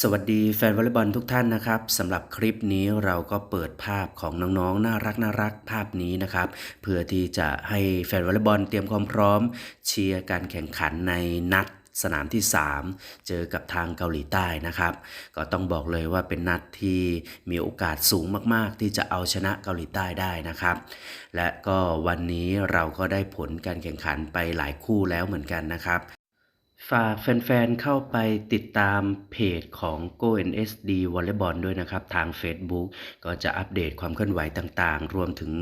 สวัสดีแฟนวอลเลย์บอลทุกท่านนะครับสำหรับคลิปนี้เราก็เปิดภาพของน้องๆ น่ารักน่ารักภาพนี้นะครับ เพื่อที่จะให้แฟนวอลเลย์บอลเตรียมความพร้อม เชียร์การแข่งขันในนัดสนามที่ 3 เจอกับทางเกาหลีใต้นะครับ ก็ต้องบอกเลยว่าเป็นนัดที่มีโอกาสสูงมาก ๆ ที่จะเอาชนะเกาหลีใต้ได้นะครับ และก็วันนี้เราก็ได้ผลการแข่งขันไปหลายคู่แล้วเหมือนกันนะครับ ฝากแฟนๆ เข้าไปติดตามเพจของ Go NSD Volleyball ด้วยนะครับ ทาง Facebook ก็จะอัปเดตความเคลื่อนไหวต่างๆ รวมถึง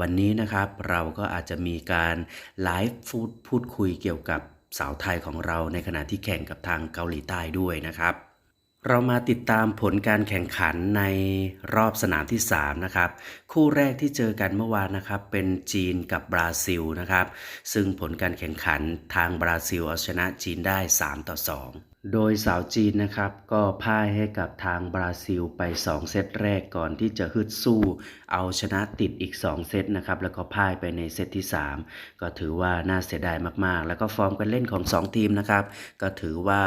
วันนี้นะครับ เราก็อาจจะมีการไลฟ์พูดพูดคุยเกี่ยวกับสาวไทยของเราในขณะที่แข่งกับทางเกาหลีใต้ด้วยนะครับ เรามาติดตามผลการแข่งขันในรอบสนามที่ 3 นะครับ คู่แรกที่เจอกันเมื่อวานนะครับ เป็นจีนกับบราซิลนะครับ ซึ่งผลการแข่งขันทางบราซิลเอาชนะจีนได้ 3 ต่อ 2 โดยสาวจีนนะครับก็พ่ายให้กับทางบราซิลไป 2 เซตแรกก่อนที่จะฮึดสู้เอาชนะติดอีก 2 เซตนะครับแล้วก็พ่ายไปในเซตที่ 3 ก็ถือว่าน่าเสียดายมากๆ แล้วก็ฟอร์มการเล่นของ 2 ทีมนะครับก็ถือว่า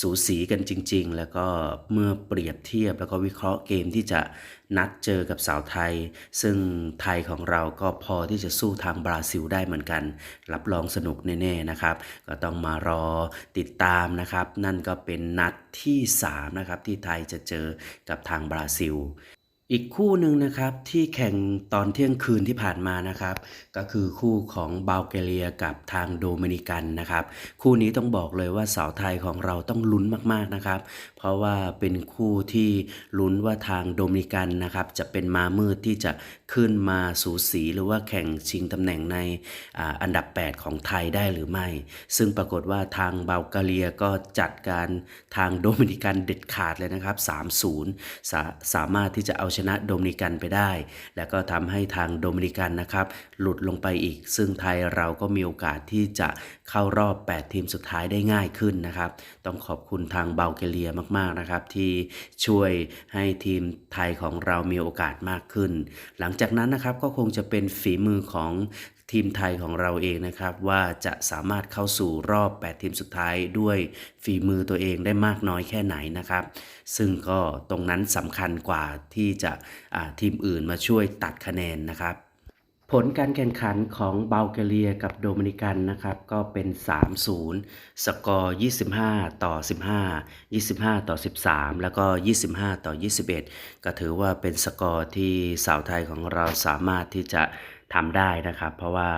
สูสีกันจริง ๆ แล้วก็เมื่อเปรียบเทียบแล้วก็วิเคราะห์เกมที่จะนัดเจอกับสาวไทย ซึ่งไทยของเราก็พอที่จะสู้ทางบราซิลได้เหมือนกัน รับรองสนุกแน่ๆนะครับก็ต้องมารอติดตามนะครับนั่นก็เป็นนัดที่ 3 นะครับ ที่ไทยจะเจอกับทางบราซิล อีกคู่หนึ่งนะครับที่แข่งตอนเที่ยงคืนที่ผ่านมานะครับ ก็คือคู่ของบัลแกเรียกับทางโดมินิกันนะครับ คู่นี้ต้องบอกเลยว่าสาวไทยของเราต้องลุ้นมากๆนะครับ เพราะว่าเป็นคู่ที่ลุ้นว่าทางโดมินิกันนะครับ จะเป็นมามืดที่จะขึ้นมาสูสีหรือว่าแข่งชิงตำแหน่งในออันดับ 8 ของไทยได้หรือไม่ ซึ่งปรากฏว่าทางบัลแกเรียก็จัดการทางโดมินิกันเด็ดขาดเลยนะครับ 3-0 สาสามารถที่จะเอาชนะโดมินิกันไปได้ แล้วก็ทำให้ทางโดมินิกันนะครับ หลุดลงไปอีก ซึ่งไทยเราก็มีโอกาสที่จะเข้ารอบ 8 ทีมสุดท้ายได้ง่ายขึ้นนะครับ ต้องขอบคุณทางเบลแกเรียมากๆนะครับที่ช่วยให้ทีมไทยของเรามีโอกาสมากขึ้น หลังจากนั้นนะครับก็คงจะเป็นฝีมือของทีมไทยของเราเองนะครับว่าจะสามารถเข้าสู่รอบ 8 ทีมสุดท้ายด้วยฝีมือตัวเองได้มากน้อยแค่ไหนนะครับ ซึ่งก็ตรงนั้นสำคัญกว่าที่จะอ่าทีมอื่นมาช่วยตัดคะแนนนะครับ ผลการแข่งขันของเบลแกเรียกับโดมินิกันนะครับ ก็เป็น 3-0 สกอร์ 25 ต่อ 15 25 ต่อ 13 แล้วก็ 25 ต่อ 21 ก็ถือว่าเป็นสกอร์ที่สาวไทยของเราสามารถที่จะทำได้นะครับ เพราะว่า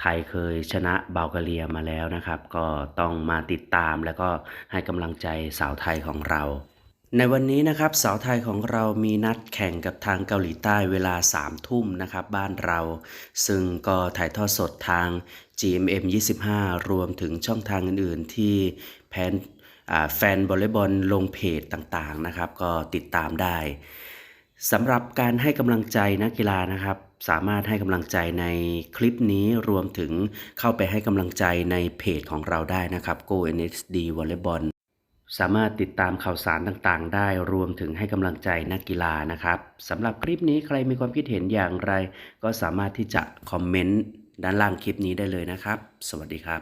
ไทยเคยชนะเบลกเรียมาแล้วนะครับ ก็ต้องมาติดตามแล้วก็ให้กำลังใจสาวไทยของเรา ในวันนี้นะครับสาวไทยของเรามีนัดแข่งกับทางเกาหลีใต้เวลา3ทุ่มนะครับบ้านเรา ซึ่งก็ถ่ายทอดสดทาง GMM 25 รวมถึงช่องทางอื่น ๆ ที่แพนแฟนบอลเลย์บอลลงเพจต่างๆนะครับ ก็ติดตามได้สำหรับการให้กำลังใจนักกีฬานะครับ สามารถให้กำลังใจในคลิปนี้รวมถึงเข้าไปให้กำลังใจในเพจของเราได้นะครับ Go NSD Volleyball สามารถติดตามข่าวสารต่างๆ ได้รวมถึงให้กำลังใจนักกีฬานะครับสำหรับคลิปนี้ใครมีความคิดเห็นอย่างไร ก็สามารถที่จะคอมเมนต์ด้านล่างคลิปนี้ได้เลยนะครับ สวัสดีครับ